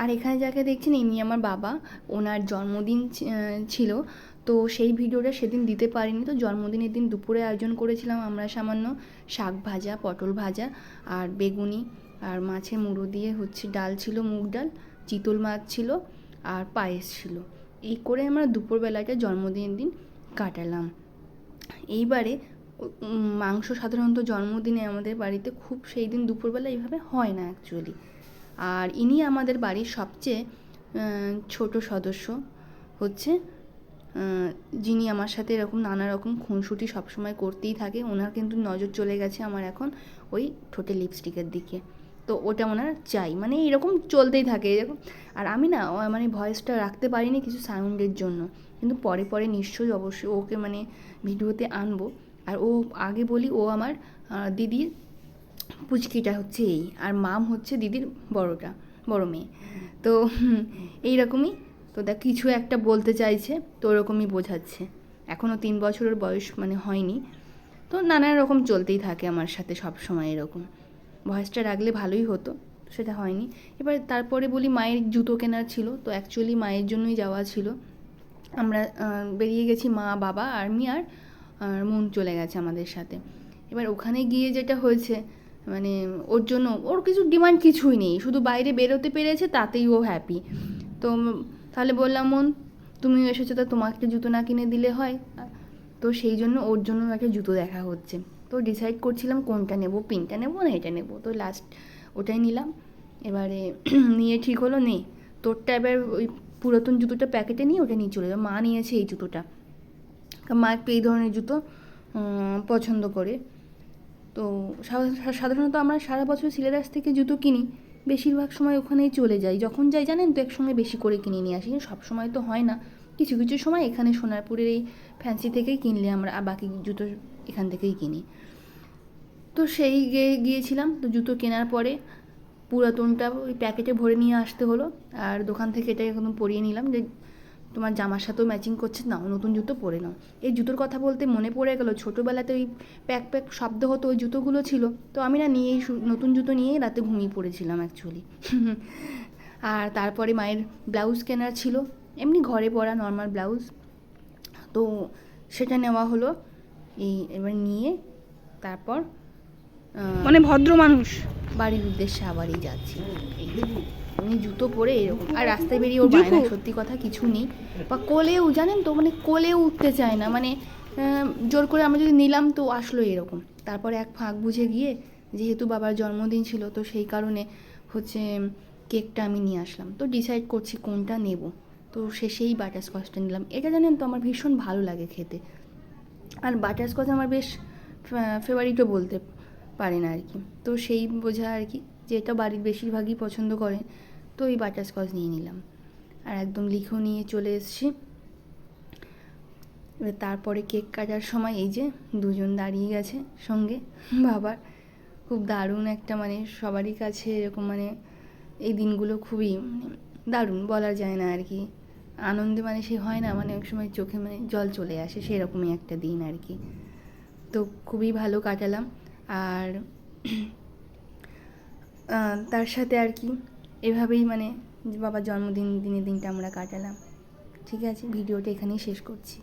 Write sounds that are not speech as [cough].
আর এখানে যাকে দেখছেন ইনি আমার বাবা। ওনার জন্মদিন ছিল। তো সেই ভিডিওটা সেদিন দিতে পারিনি। তো জন্মদিনের দিন দুপুরে আয়োজন করেছিলাম আমরা সামান্য শাক ভাজা, পটল ভাজা আর বেগুনি আর মাছের মুড়ো দিয়ে হচ্ছে ডাল ছিল, মুগ ডাল, চিতল মাছ ছিল আর পায়েস ছিল। এই করে আমরা দুপুরবেলাটা জন্মদিনের দিন কাটালাম। এইবারে মাংস সাধারণত জন্মদিনে আমাদের বাড়িতে খুব সেই দিন দুপুরবেলা এইভাবে হয় না অ্যাকচুয়ালি আর ইনি আমাদের বাড়ির সবচেয়ে ছোট সদস্য হচ্ছে যিনি আমার সাথে এরকম নানা রকম খুনসুটি সবসময় করতেই থাকে। ওনার কিন্তু নজর চলে গেছে আমার এখন ওই ঠোঁটে লিপস্টিকের দিকে। তো ওটা ওনার চাই। মানে এরকম চলতেই থাকে, এরকম। আর আমি না মানে ভয়েসটা রাখতে পারিনি কিছু সাউন্ডের জন্য। কিন্তু পরে পরে নিশ্চয়ই অবশ্যই ওকে মানে ভিডিওতে আনব। আর ও আগে বলি, ও আমার দিদির পুচকিটা হচ্ছে এই, আর মাম হচ্ছে দিদির বড়টা, বড় মেয়ে। তো এইরকমই। তো দেখ, কিছু একটা বলতে চাইছে, তো ওরকমই বোঝাচ্ছে। এখনও তিন বছরের বয়স মানে হয়নি। তো নানা রকম চলতেই থাকে আমার সাথে সব সময় এরকম। ভয়েসটা রাখলে ভালোই হতো, সেটা হয়নি। এবার তারপরে বলি মায়ের জুতো কেনার ছিল, তো অ্যাকচুয়ালি মায়ের জন্যই যাওয়া ছিল। আমরা বেরিয়ে গেছি মা, বাবা আর আর মন চলে গেছে আমাদের সাথে। এবার ওখানে গিয়ে যেটা হয়েছে মানে ওর জন্য ওর কিছু ডিমান্ড কিছুই নেই। শুধু বাইরে বেরোতে পেরেছে, তাতেই ও হ্যাপি তো তাহলে বললাম, মন তুমি এসেছ তো তোমাকে জুতো না কিনে দিলে হয়? তো সেই জন্য ওর জন্য একটা জুতো দেখা হচ্ছে। তো ডিসাইড করছিলাম কোনটা নেব, পিনটা নেব না এটা নেব। তো লাস্ট ওটাই নিলাম। এবারে [clears throat] নিয়ে ঠিক হলো, নে। তোরটা এবার ওই পুরাতন জুতোটা প্যাকেটে নিয়ে ওটা নিয়ে চলে যাও মা নিয়েছে এই জুতোটা। মা একটু এই ধরনের জুতো পছন্দ করে। তো সাধারণত আমরা সারা বছর সিলেদাস থেকে জুতো কিনি, বেশিরভাগ সময় ওখানেই চলে যাই। যখন যাই, জানেন তো, একসঙ্গে বেশি করে কিনে নিয়ে আসি। সব সময় তো হয় না। কিছু কিছু সময় এখানে সোনারপুরের এই ফ্যান্সি থেকেই কিনলে আমরা আর বাকি জুতো এখান থেকেই কিনি। তো সেই গিয়ে গিয়েছিলাম। তো জুতো কেনার পরে পুরাতনটা ওই প্যাকেটে ভরে নিয়ে আসতে হলো। আর দোকান থেকে এটা একদম পরিয়ে নিলাম যে তোমার জামার সাথেও ম্যাচিং করছে নাও নতুন জুতো পরে নাও। এই জুতোর কথা বলতে মনে পড়ে গেলো ছোটোবেলাতে ওই প্যাক প্যাক শব্দ হতো ওই জুতোগুলো ছিল। তো আমি না নিয়েই শু- নতুন জুতো নিয়েই রাতে ঘুমিয়ে পড়েছিলাম অ্যাকচুয়ালি আর তারপরে মায়ের ব্লাউজ কেনার ছিল। এমনি ঘরে পরা নর্মাল ব্লাউজ তো সেটা নেওয়া হলো এই এবার নিয়ে তারপর মানে ভদ্র মানুষ। বাড়ির উদ্দেশ্যে আবারই যাচ্ছি। উনি জুতো পরে এরকম। আর রাস্তায় বেরিয়ে ওর বায়না সত্যি কথা কিছু নেই। বা কোলেও জানেন তো মানে কোলেও উঠতে চায় না। মানে জোর করে আমরা যদি নিলাম তো আসলো এরকম। তারপরে এক ফাঁক বুঝে গিয়ে যেহেতু বাবার জন্মদিন ছিল তো সেই কারণে হচ্ছে কেকটা আমি নিয়ে আসলাম। তো ডিসাইড করছি কোনটা নেব। তো শেষেই বাটারস্কচটা নিলাম। এটা জানেন তো আমার ভীষণ ভালো লাগে খেতে। আর বাটারস্কচ আমার বেশ ফেভারিটও বলতে পারেন আর কি। তো সেই বোঝা আর কি যে এটা বাড়ির বেশিরভাগই পছন্দ করে তো এই বাটারস্কচ নিয়ে নিলাম। আর একদম লিখেও নিয়ে চলে এসেছি। এবার তারপরে কেক কাটার সময় এই যে দুজন দাঁড়িয়ে গেছে সঙ্গে। বাবার খুব দারুণ একটা মানে সবারই কাছে এরকম মানে এই দিনগুলো খুবই দারুণ বলা যায় না আর কি। আনন্দে মানে সে হয় না মানে এক সময় চোখে মানে জল চলে আসে, সেরকমই একটা দিন আর কি। তো খুবই ভালো কাটালাম। আর তার সাথে আর কি এভাবেই মানে বাবার জন্মদিন দিনের দিনটা আমরা কাটালাম। ঠিক আছে ভিডিওটা এখানেই শেষ করছি।